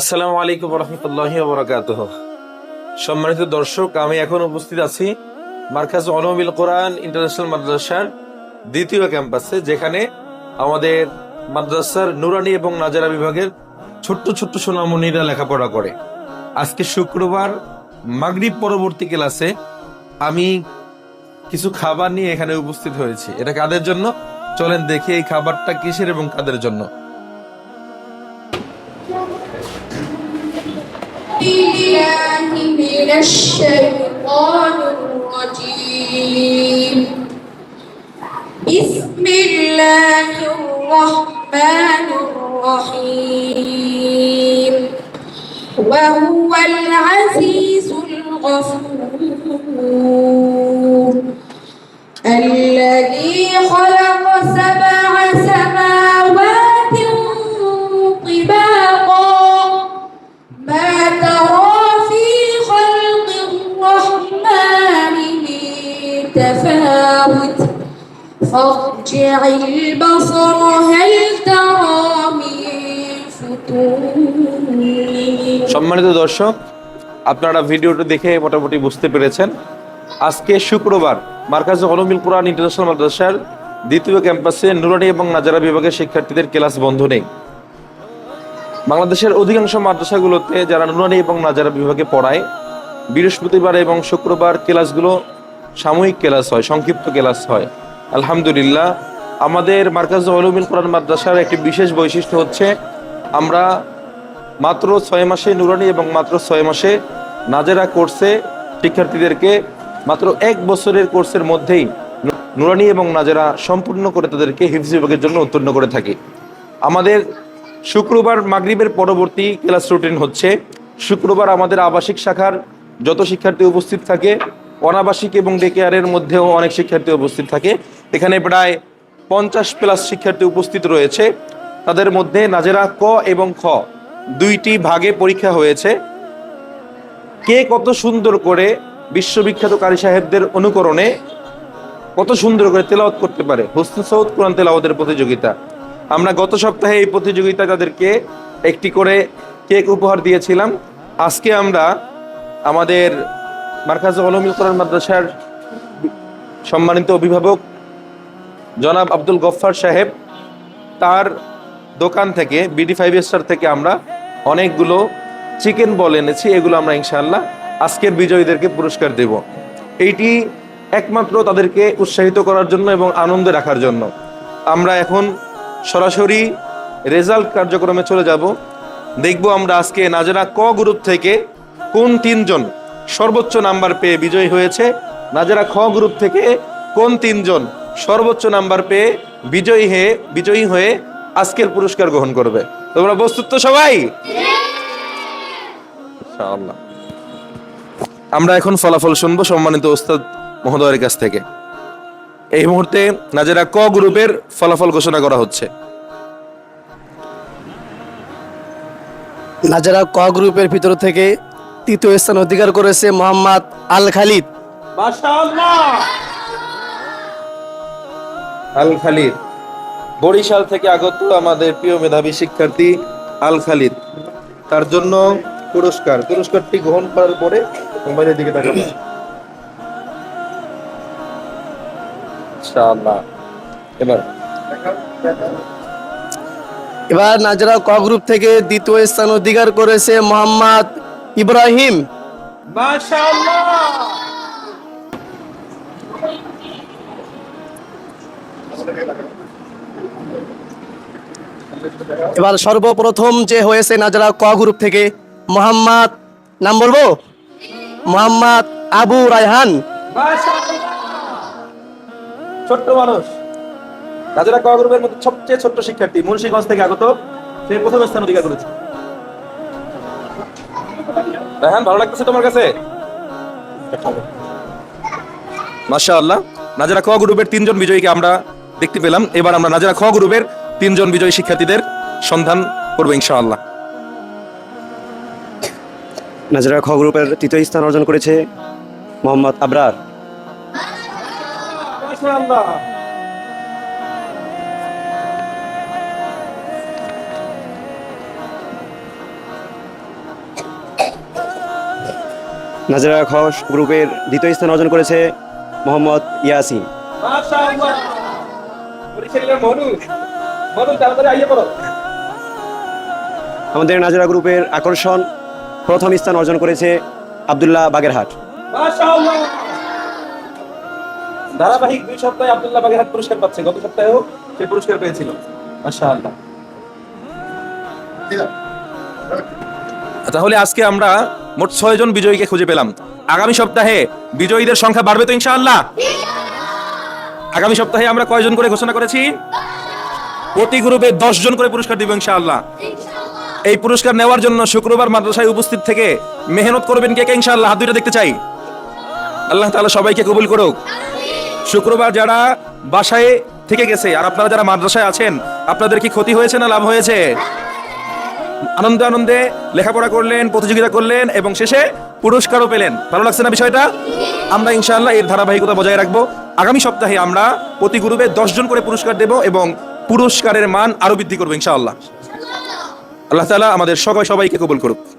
আসসালামু আলাইকুম রহমতুল্লাহ বরাকাত সম্মানিত দর্শক, আমি এখন উপস্থিত আছি মার্কাজ অলমিল কোরআন ইন্টারন্যাশনাল মাদ্রাসার দ্বিতীয় ক্যাম্পাসে, যেখানে আমাদের মাদ্রাসার নুরানি এবং নাজারা বিভাগের ছোট্ট ছোট্ট সোনামণিরা লেখাপড়া করে। আজকে শুক্রবার মাগরিব পরবর্তী ক্লাসে আমি কিছু খাবার নিয়ে এখানে উপস্থিত হয়েছি। এটা কাদের জন্য? চলেন দেখি এই খাবারটা কিসের এবং কাদের জন্য। بالله من الشيطان الرجيم. بسم الله الرحمن الرحيم. وهو العزيز الغفور. فارجع البصر هل ترى من فتور সম্মানিত দর্শক আপনারা ভিডিওটা দেখে মোটামুটি বুঝতে পেরেছেন আজকে শুক্রবার মার্কাজ হলমিল কোরআন ইন্টারন্যাশনাল মাদ্রাসার দ্বিতীয় ক্যাম্পাসে নুরানি এবং নাজারা বিভাগের শিক্ষার্থীদের ক্লাস বন্ধ নেই বাংলাদেশের অধিকাংশ মাদ্রাসাগুলোতে যারা নুরানি এবং নাজারা বিভাগে পড়ায় বৃহস্পতিবার এবং শুক্রবার ক্লাসগুলো সাময়িক ক্লাস হয় সংক্ষিপ্ত ক্লাস হয় আলহামদুলিল্লাহ, আমাদের মার্কাজ হলমিল কোরআন মাদ্রাসার একটি বিশেষ বৈশিষ্ট্য হচ্ছে, আমরা মাত্র ছয় মাসে নুরানি এবং মাত্র ছয় মাসে নাজেরা কোর্সে শিক্ষার্থীদেরকে মাত্র এক বছরের কোর্সের মধ্যেই নুরানি এবং নাজেরা সম্পূর্ণ করে তাদেরকে হিফজ বিভাগের জন্য উত্তীর্ণ করে থাকি। আমাদের শুক্রবার মাগরিবের পরবর্তী ক্লাস রুটিন হচ্ছে, শুক্রবার আমাদের আবাসিক শাখার যত শিক্ষার্থী উপস্থিত থাকে অনাবাসিক এবং ডেকেয়ারের মধ্যেও অনেক শিক্ষার্থী উপস্থিত থাকে। এখানে প্রায় পঞ্চাশ প্লাস শিক্ষার্থী উপস্থিত রয়েছে। তাদের মধ্যে নাজেরা ক এবং খ দুইটি ভাগে পরীক্ষা হয়েছে। কে কত সুন্দর করে বিশ্ববিখ্যাত কারি সাহেবদের অনুকরণে কত সুন্দর করে তেলাওয়াত করতে পারে? হোসন সৌদ কোরআন তেলাওয়াতের প্রতিযোগিতা। আমরা গত সপ্তাহে এই প্রতিযোগিতা তাদেরকে একটি করে কেক উপহার দিয়েছিলাম। আজকে আমরা আমাদের মার্কাজ অলমিল কোরআন মাদ্রাসার সম্মানিত অভিভাবক জনাব আব্দুল গফফার সাহেব, তার দোকান থেকে বিডি ফাইভ স্টার থেকে আমরা অনেকগুলো চিকেন বল এনেছি, এগুলো আমরা ইনশাআল্লাহ আজকের বিজয়ীদেরকে পুরস্কার দেব। এইটি একমাত্র তাদেরকে উৎসাহিত করার জন্য এবং আনন্দে রাখার জন্য। আমরা এখন সরাসরি রেজাল্ট কার্যক্রমে চলে যাব। দেখব আমরা আজকে নাজারা ক গ্রুপ থেকে কোন তিনজন সর্বোচ্চ নাম্বার পেয়ে বিজয়ী হয়েছে নাজারা খ গ্রুপ থেকে কোন তিনজন সর্বোচ্চ নাম্বার পেয়ে বিজয়ী হয়ে বিজয়ী হয়ে আজকের পুরস্কার গ্রহণ করবে। তোমরা প্রস্তুত তো সবাই? আমরা এখন ফলাফল শুনব সম্মানিত ওস্তাদ মহোদয়ের কাছ থেকে। এই মুহূর্তে নাজেরা ক গ্রুপের ফলাফল ঘোষণা করা হচ্ছে। নাজারা ক গ্রুপের ভিতর থেকে তৃতীয় স্থান অধিকার করেছে মোহাম্মদ আল খালিদ। আল খালিদ। বরিশাল থেকে আগত আমাদের প্রিয় মেধাবী শিক্ষার্থী আল খালিদ। তার জন্য পুরস্কার পুরস্কারটি গ্রহণ করার পরে মোবাইলের দিকে তাকাবো ইনশাআল্লাহ এবার। এবার নাজারা ক গ্রুপ থেকে দ্বিতীয় স্থান অধিকার করেছে মোহাম্মদ ইব্রাহিম। এবার সর্বপ্রথম যে হয়েছে নাজারা ক গ্রুপ থেকে মোহাম্মদ নাম বলব? মোহাম্মদ আবু রায়হান। ছোট্ট মানুষ। রাজারা ক গ্রুপের মধ্যে সবচেয়ে ছোট্ট শিক্ষার্থী মুন্সিগঞ্জ থেকে আগত সে প্রথম স্থান অধিকার করেছে। রায়হান ভালো লাগতেছে তোমার কাছে? মাশা আল্লাহ নাজারা খ গ্রুপের তিনজন বিজয়ীকে আমরা দেখতে পেলাম। এবার আমরা নাজারা খ গ্রুপের তিনজন বিজয়ী শিক্ষার্থীদের সন্ধান করব ইনশাআল্লাহ। নাজরা খ গ্রুপের তৃতীয় স্থান অর্জন করেছে মোহাম্মদ আবরার। নাজরা খ গ্রুপের দ্বিতীয় স্থান অর্জন করেছে মোহাম্মদ ইয়াসিন। আমাদের নাজরা গ্রুপের আকর্ষণ প্রথম স্থান অর্জন করেছে আবদুল্লাহ বাগেরহাট। ধারাবাহিক দুই সপ্তাহে আব্দুল্লাহ বাগেরহাট পুরস্কার পাচ্ছে। গত সপ্তাহেও সে পুরস্কার পেয়েছিল। মাশাআল্লাহ। তাহলে আজকে আমরা মোট ছয় জন বিজয়ীকে খুঁজে পেলাম। আগামী সপ্তাহে বিজয়ীদের সংখ্যা বাড়বে তো ইনশাআল্লাহ। আগামী সপ্তাহে আমরা কয়জন করে ঘোষণা করেছি? প্রতি গ্রুপে দশ জন করে পুরস্কার দিব ইনশাআল্লাহ। এই পুরস্কার নেওয়ার জন্য শুক্রবার মাদ্রাসায় উপস্থিত থেকে মেহনত করবেন কে কে ইনশাআল্লাহ? হাত দুইটা দেখতে চাই। আল্লাহ তাআলা সবাইকে কবুল করুক। শুক্রবার যারা বাসায় থেকে গেছে, আর আপনারা যারা মাদ্রাসায় আছেন, আপনাদের কি ক্ষতি হয়েছে না লাভ হয়েছে? আনন্দে আনন্দে লেখাপড়া করলেন, প্রতিযোগিতা করলেন এবং শেষে পুরস্কারও পেলেন। ভালো লাগছে না বিষয়টা? আমরা ইনশাআল্লাহ এর ধারাবাহিকতা বজায় রাখব। আগামী সপ্তাহে আমরা প্রতি গ্রুপে দশজন করে পুরস্কার দেব এবং পুরস্কারের মান আরও বৃদ্ধি করব ইনশাআল্লাহ। আল্লাহ তালা আমাদের সবাই সবাইকে কবুল করুক।